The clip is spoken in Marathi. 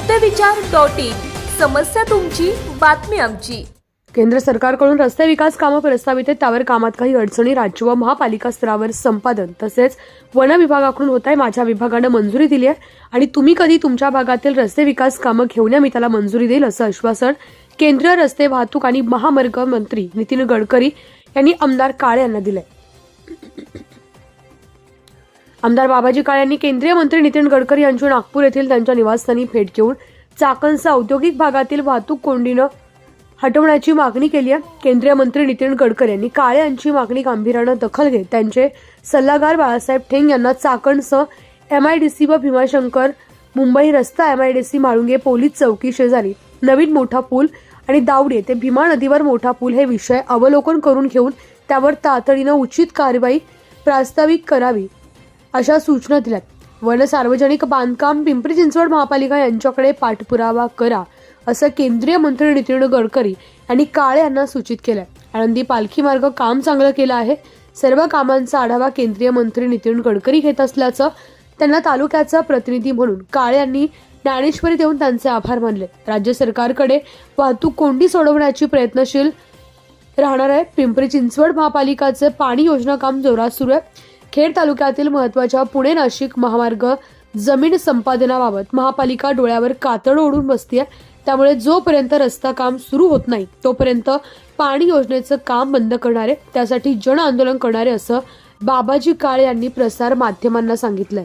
सत्यविचार डॉट. इन समस्या तुमची बातमी आमची. केंद्र सरकारकडून रस्ते विकास कामं प्रस्तावित आहेत त्यावर कामात काही अडचणी राज्य व महापालिका स्तरावर संपादन. तसेच वन विभागाकडून होत आहे माझ्या विभागानं मंजुरी दिली आहे आणि तुम्ही कधी तुमच्या भागातील रस्ते विकास कामं घेऊन या मी त्याला मंजुरी देईल असं आश्वासन केंद्रीय रस्ते वाहतूक आणि महामार्ग मंत्री नितीन गडकरी यांनी आमदार काळे यांना दिलंय. आमदार बाबाजी काळे यांनी केंद्रीय मंत्री नितीन गडकरी यांची नागपूर येथील त्यांच्या निवासस्थानी भेट घेऊन चाकणचा औद्योगिक भागातील वाहतूक कोंडीनं हटवण्याची मागणी केली आहे. केंद्रीय मंत्री नितीन गडकरी यांनी काळे यांची मागणी गांभीर्यानं दखल घेत त्यांचे सल्लागार बाळासाहेब ठेंग यांना चाकणसह सी व भीमाशंकर मुंबई रस्ता M I D C Mhalunge police चौकी शेजारी नवीन मोठा पूल आणि दावडे ते भीमा नदीवर मोठा पूल हे विषय अवलोकन करून घेऊन त्यावर तातडीनं उचित कारवाई प्रास्ताविक करावी. अशा सूचना दिल्यात. वन सार्वजनिक बांधकाम पिंपरी चिंचवड महापालिका यांच्याकडे पाठपुरावा करा असं केंद्रीय मंत्री नितीन गडकरी यांनी काळे यांना सूचित केलंय. आळंदी पालखी मार्ग काम चांगलं केलं आहे. सर्व कामांचा आढावा केंद्रीय मंत्री नितीन गडकरी घेत असल्याचं त्यांना तालुक्याचा प्रतिनिधी म्हणून काळे यांनी ज्ञानेश्वरी देऊन त्यांचे आभार मानले. राज्य सरकारकडे वाहतूक कोंडी सोडवण्याची प्रयत्नशील राहणार आहे पिंपरी चिंचवड महापालिकाचे पाणी योजना काम जोरात सुरू आहे. खेड तालुक्यातील महत्त्वाच्या पुणे नाशिक महामार्ग जमीन संपादनाबाबत महापालिका डोळ्यावर कातड ओढून बसते त्यामुळे जोपर्यंत रस्ता काम सुरू होत नाही तोपर्यंत पाणी योजनेचं काम बंद करणारे त्यासाठी जन आंदोलन करणारे असं बाबाजी काळे यांनी प्रसार माध्यमांना सांगितलंय.